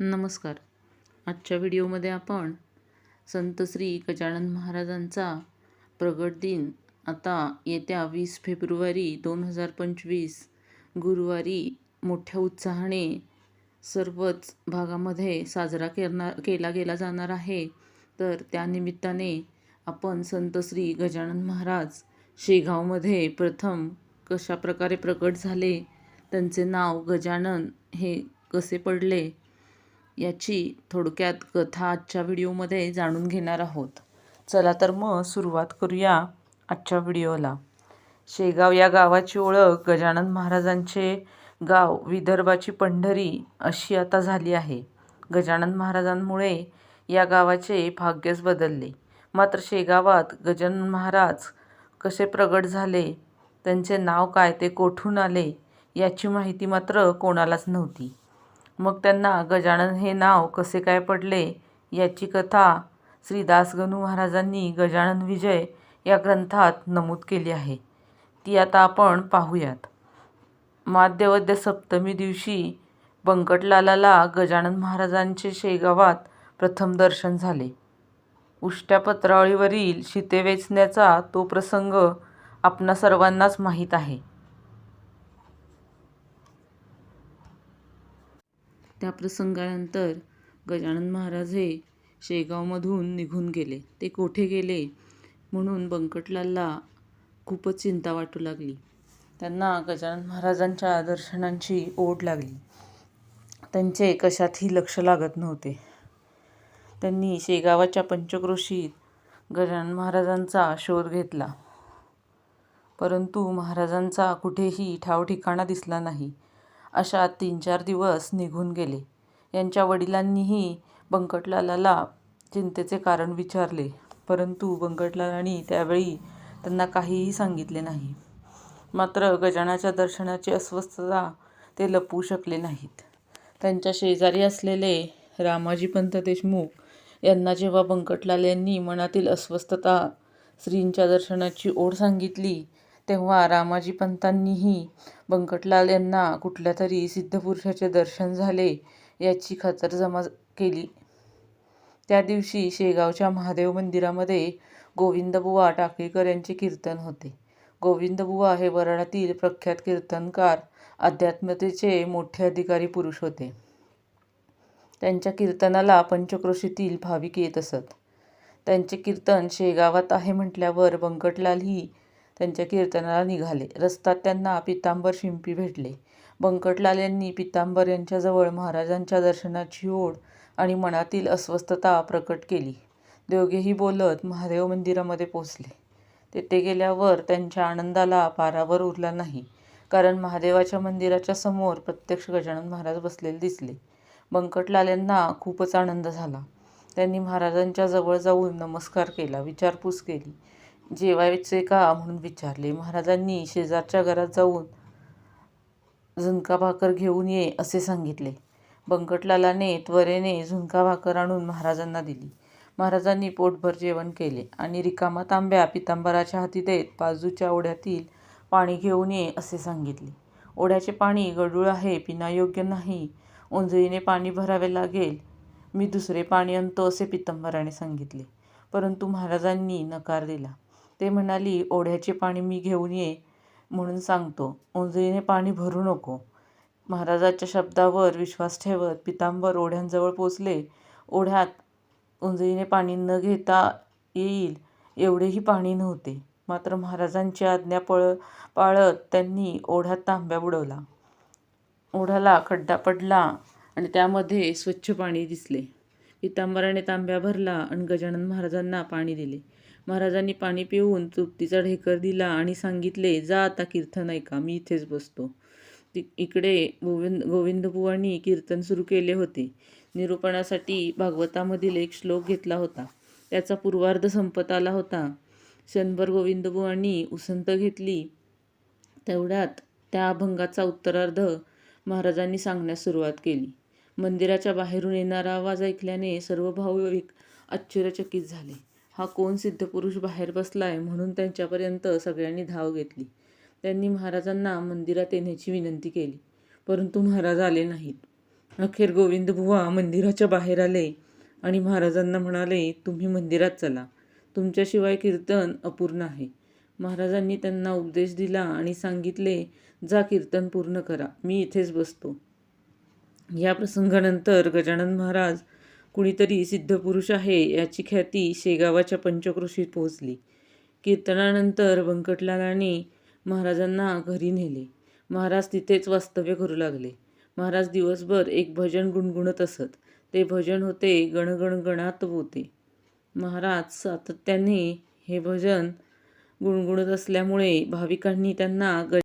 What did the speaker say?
नमस्कार. आजच्या व्हिडिओमध्ये आपण संत श्री गजानन महाराजांचा प्रगट दिन. आता येत्या वीस फेब्रुवारी दोन हजार पंचवीस गुरुवारी मोठ्या उत्साहाने सर्वच भागामध्ये साजरा करणार केला गेला जाणार आहे. तर त्यानिमित्ताने आपण संत श्री गजानन महाराज शेगावमध्ये प्रथम कशा प्रकारे प्रकट झाले त्यांचे नाव गजानन हे कसे पडले याची थोडक्यात कथा आजच्या व्हिडिओमध्ये जाणून घेणार आहोत. चला तर मग सुरुवात करूया आजच्या व्हिडिओला. शेगाव या गावाची ओळख गजानन महाराजांचे गाव विदर्भाची पंढरी अशी आता झाली आहे. गजानन महाराजांमुळे या गावाचे भाग्यच बदलले. मात्र शेगावात गजानन महाराज कसे प्रगट झाले त्यांचे नाव काय ते कोठून आले याची माहिती मात्र कोणालाच नव्हती. मग त्यांना गजानन हे नाव कसे काय पडले याची कथा श्री दासगणू महाराजांनी गजानन विजय या ग्रंथात नमूद केली आहे. ती आता आपण पाहूयात. माध्यवद्य सप्तमी दिवशी बंकटलालाला गजानन महाराजांचे शेगावात प्रथम दर्शन झाले. उष्ट्या पत्रावळीवरील शिते वेचण्याचा तो प्रसंग आपणा सर्वांनाच माहीत आहे. त्या प्रसंगानंतर गजानन महाराज हे शेगावमधून निघून गेले. ते कोठे गेले? म्हणून बंकटलालला खूपच चिंता वाटू लागली. त्यांना गजानन महाराजांच्या दर्शनांची ओढ लागली. त्यांचे कशातही लक्ष लागत नव्हते. त्यांनी शेगावाच्या पंचक्रोशीत गजानन महाराजांचा शोध घेतला. परंतु महाराजांचा कुठेही ठाव ठिकाणा दिसला नाही. अशा तीन चार दिवस निघून गेले. यांच्या वडिलांनीही बंकटलालाला चिंतेचे कारण विचारले परंतु बंकटलालांनी त्यावेळी त्यांना काहीही सांगितले नाही. मात्र गजानाच्या दर्शनाची अस्वस्थता ते लपवू शकले नाहीत. त्यांच्या शेजारी असलेले रामाजी पंत देशमुख यांना जेव्हा बंकटलाल यांनी मनातील अस्वस्थता श्रींच्या दर्शनाची ओढ सांगितली तेव्हा रामाजी पंतांनीही बंकटलाल यांना कुठल्या तरी सिद्धपुरुषाचे दर्शन झाले याची खातरजमा केली. त्या दिवशी शेगावच्या महादेव मंदिरामध्ये गोविंदबुवा टाकेकर यांचे कीर्तन होते. गोविंदबुवा हे वराडातील प्रख्यात कीर्तनकार अध्यात्मतेचे मोठे अधिकारी पुरुष होते. त्यांच्या कीर्तनाला पंचक्रोशीतील भाविक येत असत. त्यांचे कीर्तन शेगावात आहे म्हटल्यावर बंकटलालही त्यांच्या कीर्तनाला निघाले. रस्त्यात त्यांना पितांबर शिंपी भेटले. बंकटलाल यांनी पितांबर यांच्याजवळ महाराजांच्या दर्शनाची ओढ आणि मनातील अस्वस्थता प्रकट केली. दोघेही बोलत महादेव मंदिरामध्ये पोचले तेथे गेल्यावर त्यांच्या आनंदाला पारावर उरला नाही कारण महादेवाच्या मंदिराच्या समोर प्रत्यक्ष गजानन महाराज बसलेले दिसले. बंकटलाल यांना खूपच आनंद झाला. त्यांनी महाराजांच्या जवळ जाऊन नमस्कार केला विचारपूस केली. जेवायचे का म्हणून विचारले. महाराजांनी शेजारच्या घरात जाऊन झुणका भाकर घेऊन ये असे सांगितले. बंकटलालाने त्वरेने झुणका भाकर आणून महाराजांना दिली. महाराजांनी पोटभर जेवण केले आणि रिकामा तांब्या पितांबराच्या हाती देत बाजूच्या ओढ्यातील पाणी घेऊन ये असे सांगितले. ओढ्याचे पाणी गढूळ आहे पिण्यायोग्य नाही. ओंजळीने पाणी भरावे लागेल. मी दुसरे पाणी आणतो असे पितांबराने सांगितले. परंतु महाराजांनी नकार दिला. ते म्हणाली ओढ्याचे पाणी मी घेऊन ये म्हणून सांगतो. ओंजळीने पाणी भरू नको. महाराजाच्या शब्दावर विश्वास ठेवत पितांबर ओढ्यांजवळ पोचले. ओढ्यात उंजळीने पाणी न घेता येईल एवढेही पाणी नव्हते. मात्र महाराजांची आज्ञा पळ पाळत त्यांनी ओढ्यात तांब्या बुडवला. ओढ्याला खड्डा पडला आणि त्यामध्ये स्वच्छ पाणी दिसले. पितांबराने तांब्या भरला आणि गजानन महाराजांना पाणी दिले. महाराजांनी पाणी पिऊन तृप्तीचा ढेकर दिला आणि सांगितले जा आता कीर्तन ऐका मी इथेच बसतो. इकडे गोविंद गोविंदबुवांनी कीर्तन सुरू केले होते. निरूपणासाठी भागवतामधील एक श्लोक घेतला होता. त्याचा पूर्वार्ध संपत आला होता. क्षणभर गोविंदबुवांनी उसंत घेतली. तेवढ्यात त्या अभंगाचा उत्तरार्ध महाराजांनी सांगण्यास सुरुवात केली. मंदिराच्या बाहेरून येणारा आवाज ऐकल्याने सर्व भाविक आश्चर्यचकित झाले. हा कोण सिद्धपुरुष बाहेर बसलाय म्हणून त्यांच्यापर्यंत सगळ्यांनी धाव घेतली. त्यांनी महाराजांना मंदिरात येण्याची विनंती केली. परंतु महाराज आले नाहीत. अखेर गोविंदबुवा मंदिराच्या बाहेर आले आणि महाराजांना म्हणाले तुम्ही मंदिरात चला. तुमच्याशिवाय कीर्तन अपूर्ण आहे. महाराजांनी त्यांना उपदेश दिला आणि सांगितले जा कीर्तन पूर्ण करा. मी इथेच बसतो. या प्रसंगानंतर गजानन महाराज कुणीतरी सिद्धपुरुष आहे याची ख्याती शेगावाच्या पंचक्रोशीत पोहोचली. कीर्तनानंतर व्यंकटलालाने महाराजांना घरी नेले. महाराज तिथेच वास्तव्य करू लागले. महाराज दिवसभर एक भजन गुणगुणत असत. ते भजन होते गणगण गणात बोते महाराज सातत्याने हे भजन गुणगुणत असल्यामुळे भाविकांनी त्यांना ग